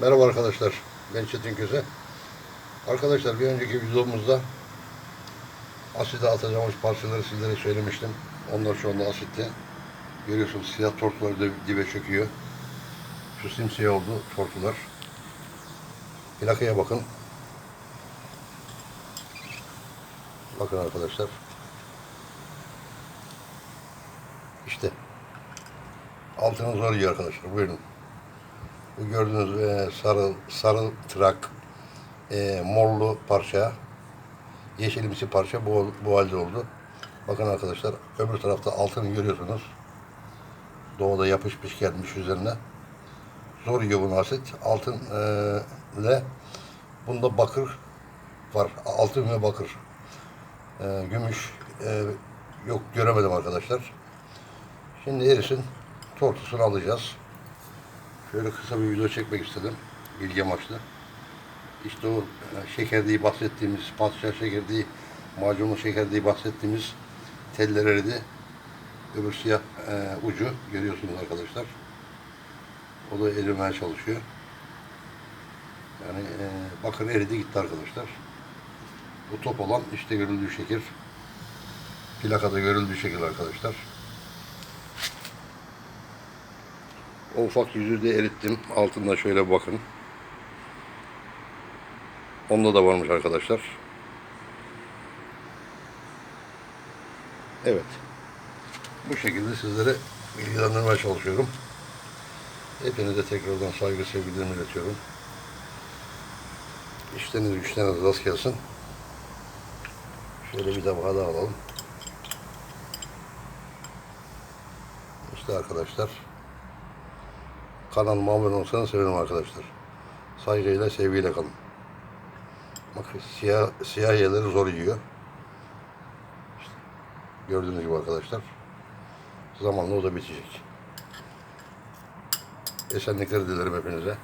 Merhaba arkadaşlar. Ben Çetin Köse. Arkadaşlar bir önceki videomuzda aside atacağımız parçaları sizlere söylemiştim. Onlar şu anda asitte. Görüyorsunuz siyah tortular da dibe çöküyor. Şu simsiyah oldu tortular. Plakaya bakın. Bakın arkadaşlar. İşte. Altını zor yiyor arkadaşlar. Buyurun. Bu gördüğünüz e, sarı sarı trak e, morlu parça yeşilimsi parça bu, bu halde oldu. Bakın arkadaşlar öbür tarafta altını görüyorsunuz. Doğuda yapışmış gelmiş üzerine. Zor yiyor bunu asit. Altın e, ile bunda bakır var. Altın ve bakır. E, gümüş e, yok göremedim arkadaşlar. Şimdi erisin. Tortusunu alacağız. Şöyle kısa bir video çekmek istedim. Bilgi amaçlı. İşte o e, şekerdiği bahsettiğimiz, patlıcan şekerdiği, macunlu şekerdiği bahsettiğimiz teller eridi. Öbür siyah e, ucu görüyorsunuz arkadaşlar. O da erimeye çalışıyor. Yani e, bakın eridi gitti arkadaşlar. Bu top olan işte görüldüğü şekil. Plakada görüldüğü şekil arkadaşlar. O ufak yüzü de erittim. Altında şöyle bakın. Onda da varmış arkadaşlar. Evet. Bu şekilde sizlere bilgilendirmeye çalışıyorum. Hepinize tekrardan saygı sevgilerimi iletiyorum. İşleriniz güçleriniz rast gelsin. Şöyle bir tabağa daha alalım. İşte arkadaşlar. Kanalıma abone olsanız sevinirim arkadaşlar. Saygıyla, sevgiyle kalın. Bak siyah, siyah yerleri zor yiyor. İşte gördüğünüz gibi arkadaşlar. Zamanla o da bitecek. Esenlikler dilerim hepinize.